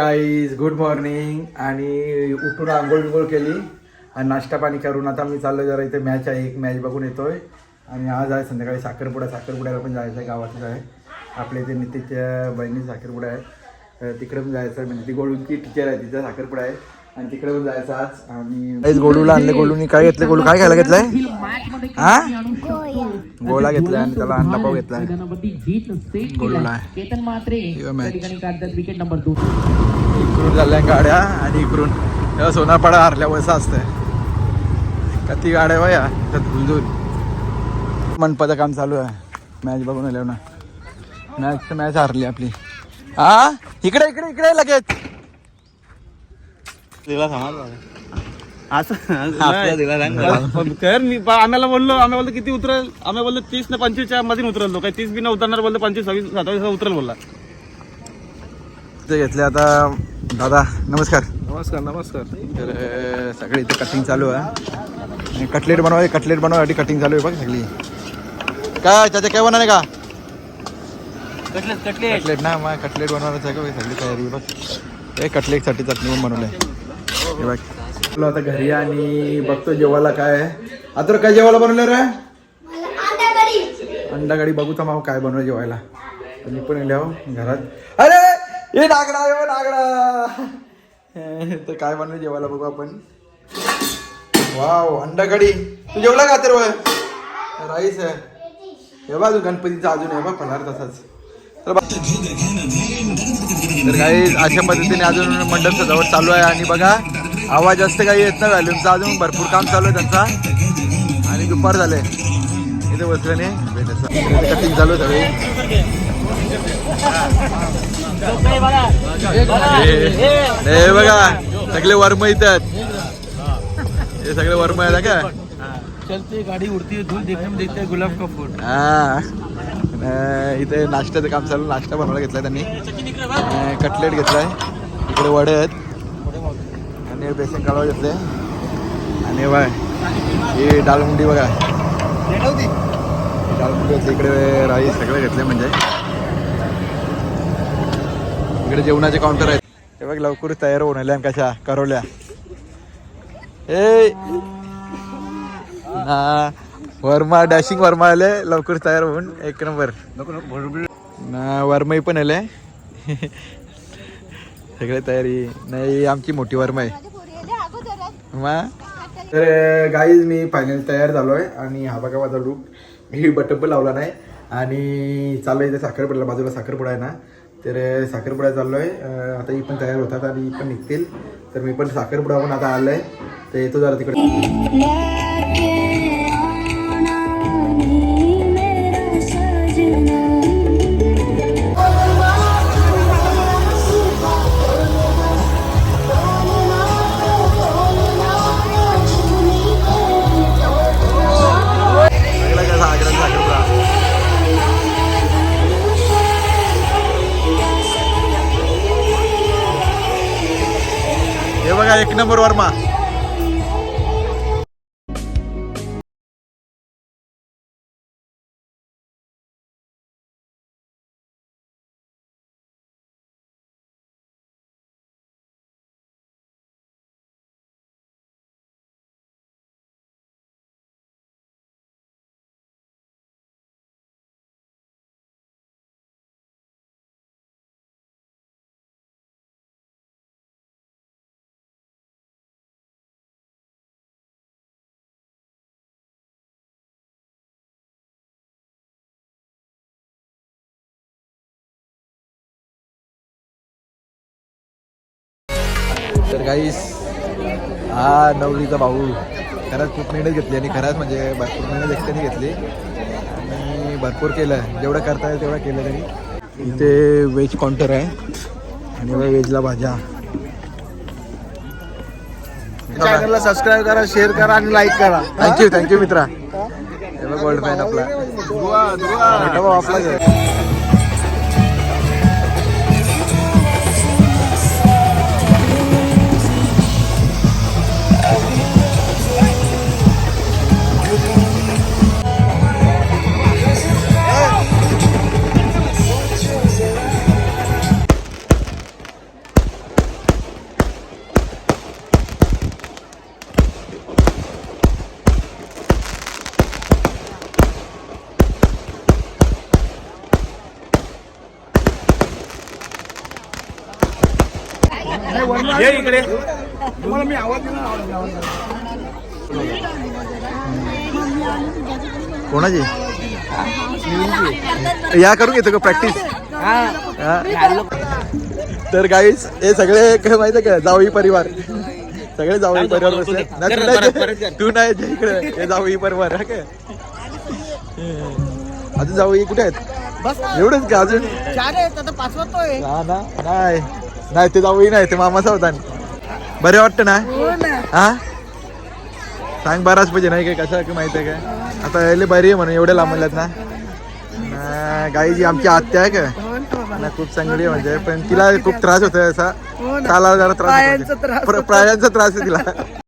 Guys good morning आणि उठून आंघोळ बिंघोळ केली. आणि नाश्ता पाणी करून आता मी चाललो जरा इथे मॅच आहे. एक मॅच बघून येतोय. आणि आज आहे संध्याकाळी साखरपुडा. साखरपुड्याला पण जायचं आहे गावातच आहे. आपल्या इथे नितीच्या बहिणी साखरपुडा आहे. तिकडे पण जायचं आहे. म्हणजे ती गोळूची टीचर आहे. तिचा साखरपुडा आहे. आणि तिकडे पण जायचं आज. आणि गोलूला आणले गोलूनी काय घेतलं? गोलू काय खायला घेतलंय? हा? गोला घेतलाय आणि त्याला अंडा पाव घेतलाय. गोलूला इकडून झाल्या गाड्या आणि इकडून सोनापाडा हरल्या वसा असतंय. ती गाड्या वया? त्यात झुलझुल मनपाचं काम चालू आहे. मॅच बघून आल्यावर ना. मॅच मॅच हरली आपली. हा इकडे इकडे इकडे लगेच. असं कर मी आम्हाला बोललो आम्ही बोललो किती उतरेल? आम्ही बोललो तीस ना पंचवीसच्या मध्ये उतरल काही तीस बी न उतरणार बोललो पंचवीस सव्वीस सत्तावीस उतरेल बोलला. ते घेतले आता दादा नमस्कार. नमस्कार नमस्कार. तर सगळे इथे कटिंग चालू आहे. कटलेट बनवाय कटलेट बनवायसाठी कटिंग चालू आहे बघ सगळी. काय त्याच्या काय बनवणे का? कटलेट कटलेट कटलेट ना मग कटलेट बनवायचं आहे का? सगळी तयारी बघ. हे कटलेटसाठी चटणी पण बनवलंय. हे बघ. चलो आता घरी आणि बघतो जेवायला काय आहे. आता काय जेवायला बनवलं रे? अंडा कढी बघू तर मग काय बनवलं जेवायला. मी पण आहो घरात. अरे हे नागडा यो नागडा. तर काय बनवलं जेवायला बघू आपण. वाव अंडा कढी तू जेवला का तर राईस आहे. हे बघ अजून गणपतीचा अजून आहे बघ पदार्थ तसाच. तर काही अशा पद्धतीने अजून मंडप सजावट चालू आहे आणि बघा आवाज जास्त काही येत नाही व्हॅल्यूमचा अजून. भरपूर काम चालू आहे त्यांचा. आणि दुपार झाले. इथे बसल्याने कटिंग चालू आहे सगळी. हे बघा सगळे वर्म येतात हे सगळे वर्म आहेत का? चलते गाडी उडती धूल देखने में देखते गुलाब का फूल. हा. इथे नाश्त्याचं काम चालू नाश्ता बनवायला घेतलाय त्यांनी. कटलेट घेतलाय. इकडे वडे आहेत. आणि बेसन कालवा घेतले आणि बाय ही डालमुंडी बघा. डालमुंडी घेतली इकडे राईस सगळे घेतले म्हणजे. इकडे जेवणाचे काउंटर आहेत. हे बघ लवकरच तयार होऊन आल्या कशा करवल्या. ए! ना वर्मा डॅशिंग वर्मा आले लवकर तयार होऊन एक नंबर. ना वर्माई पण आले. सगळे तयारी नाही आमची मोठी वर्मा आहे तर गाईज मी फायनल तयार झालो आहे आणि हा बघा माझा लुक मी बटन पण लावला नाही आणि चाललो इथे साखरपुड्याला बाजूला साखरपुडा आहे ना. तर साखरपुडा चाललो आहे आता ही पण तयार होतात आणि ही पण निघतील. तर मी पण साखरपुडा पण आता आलो आहे तर येतो जरा तिकडे. हे बघा तर काहीच हा नवरीचा भाऊ. खरंच खूप मेहनत घेतली आणि खरंच म्हणजे भरपूर मेहनत एकट्याने घेतली. आणि भरपूर केलं. जेवढं करता येईल तेवढं केलं त्यांनी. इथे व्हेज काउंटर आहे. आणि व्हेजला भाज्या. चॅनलला सबस्क्राईब करा शेअर करा आणि लाईक करा. थँक्यू थँक्यू मित्रा. गोल्ड फॅन आपला. मोठा ये इकडे. तुम्हाला मी आवाज कोणाची? या करून घेतो का प्रॅक्टिस तर गाईस हे सगळे काय माहिती का? जावई परिवार. सगळे जावई परिवार बसले. नाही, तू नाही, इकडे. हे जावई परिवार हा काय? अजून जावई कुठे आहेत? एवढंच का अजून? हा ना? नाही. नाही ते जावई नाही ते मामाचा होता बरे वाटतं ना? हा सांग बराच पाहिजे नाही काय कसं माहिती आहे काय? आता यायला बरी आहे म्हणून एवढ्या लांब आल्यात ना. गाई जी आमची आत्या आहे का? ना खूप चांगली आहे म्हणजे पण तिला खूप त्रास होतोय असा. चालायला जरा त्रास होतोय. प्र- प्रायांचा त्रास आहे तिला.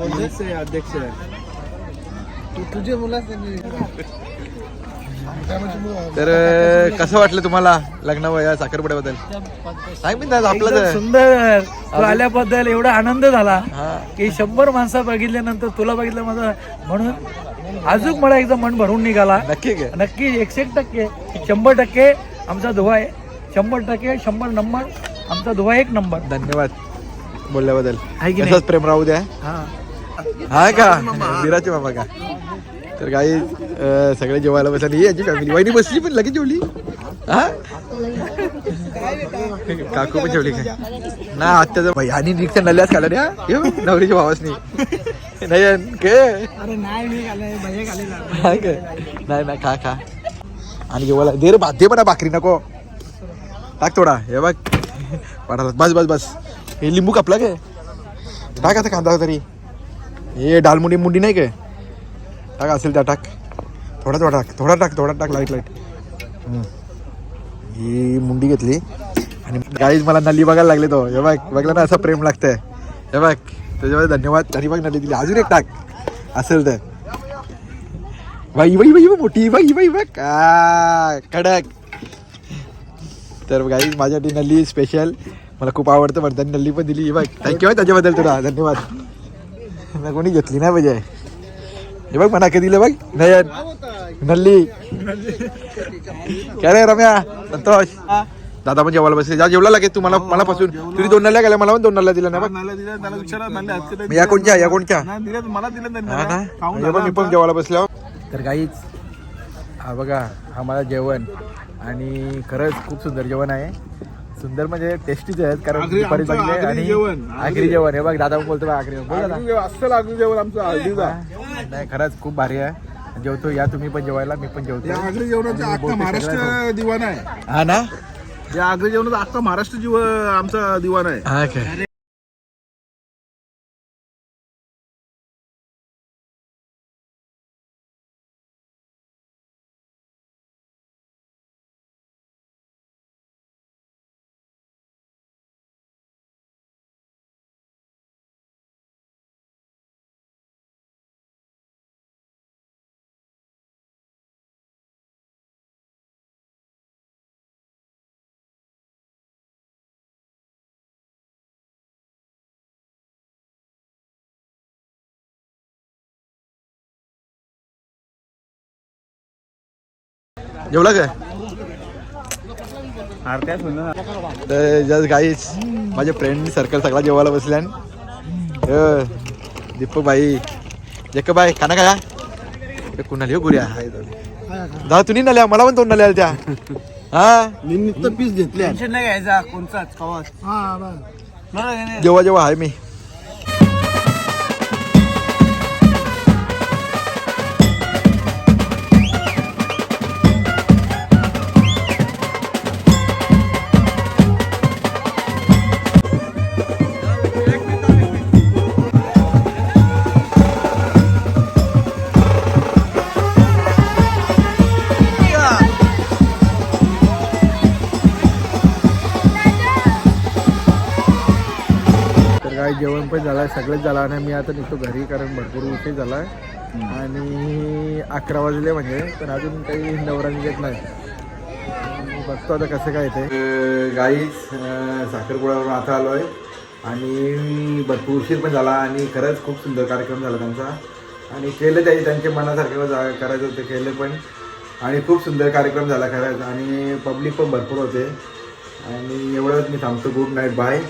अध्यक्ष. तुझे मुला तर कसं वाटलं तुम्हाला लग्न वया साखरपुड्याबद्दल? सांग मी आपलं तर. सुंदर. तू आल्याबद्दल एवढा आनंद झाला की शंभर माणसं बघितल्यानंतर तुला बघितलं माझं. म्हणून अजून मला एकदा मन भरून निघाला. नक्की नक्की एकशे एक टक्के शंभर टक्के आमचा धुवा आहे. शंभर टक्के शंभर नंबर आमचा धुवा एक नंबर. धन्यवाद बोलल्याबद्दल. आहे की नाही? असंच प्रेम राहू द्या. हा. हा का? विराचे बाबा का? तर काही सगळे जेवायला बसले. याची फॅमिली वहिनी बसली पण लगेच जेवली. हा? काकू पण जेवली काय? ना आत्याचं भाई आणि रिक्षा नल्यास खाला रे नवरीच्या भावासनी. नाही के? नाही नाही खा खा. आणि जेवायला दे रे दे बडा भाकरी नको. टाक थोडा हे बघ. बस बस बस. हे लिंबू कापला काय? टाक आता कांदा तरी. हे डालमुंडी मुंडी नाही काय? टाक असेल त्या टाक. थोडा थोडा टाक थोडा टाक थोडा टाक लाइट लाइट. ही मुंडी घेतली. आणि गाईज मला नल्ली बघायला लागले तो. हे बघ बघला ना असं प्रेम लागतंय. हे बघ त्याच्यामध्ये धन्यवाद तरी बघ नल्ली दिली. अजून एक टाक. असेल तर. बाई बाई बाई मोठी. बाई बाई बघ का? कडक. तर गाई माझ्यासाठी नल्ली स्पेशल मला खूप आवडतं म्हणतात त्यांनी नल्ली पण दिली. बघ थँक्यू त्याच्याबद्दल तुला. धन्यवाद. ना कोणी घेतली नाही पाहिजे हे बघ म्हणा दिलं बघ नयन नल्ली काय रे रम्या संतोष दादा पण जेवायला बसले जा जेवला लागेल तू मला मला पासून तुम्ही दोन नल्ल्या गेल्या मला पण दोन नल्ल्या दिल्या ना बघ या कोणच्या या कोणच्या मी पण जेवायला बसलो तर काहीच हा बघा हा माझा जेवण. आणि खरंच खूप सुंदर जेवण आहे. सुंदर म्हणजे टेस्टीच आहेत कारण आगरी- दुपारी आमचं चांगले आगरी आणि जेवण, आगरी जेवण. हे बघ दादा बोलतो बघ आगरी बोल दादा. आगरी जेवण, अस्सल आगरी जेवण आमचं हळदीचा. नाही खरंच खूप भारी आहे. जेवतो या तुम्ही पण जेवायला मी पण जेवतो या आगरी जेवणाचा आणि अख्खा बहुतेक महाराष्ट्र दिवाण आहे. हा ना? या आगरी जेवणाचा अख्खा महाराष्ट्र जीव आमचा दिवाण आहे. हा काय? जेवला काय? तर जस्ट गाईस माझे फ्रेंड सर्कल सगळा जेवायला बसल्यान दीपक भाई जक बाई खाना खाया? कुणाली हो गुऱ्या? हाय जाऊ दे. दादा तुम्ही नल्या मला पण दोन नल्या आल्या त्या. हा? नुसतं पीस घेतले टेन्शन नाही घ्यायचा कोणचाच कवाच. जेव्हा जेव्हा आहे मी. जेवण पण झालं आहे सगळंच झालं आणि मी आता निघतो घरी कारण भरपूर उशीर झाला आहे आणि अकरा वाजले म्हणजे पण अजून काही नवरा निघत नाही. बघतो आता कसं काय ते. गाईच साखरपुड्यावरून आता आलो आहे आणि भरपूर उशीर पण झाला आणि खरंच खूप सुंदर कार्यक्रम झाला त्यांचा. आणि केलं त्याही त्यांच्या मनासारखं जा करायचं होतं केलं पण. आणि खूप सुंदर कार्यक्रम झाला खरंच. आणि पब्लिक पण भरपूर होते. आणि एवढंच मी थांबतो. Good night bye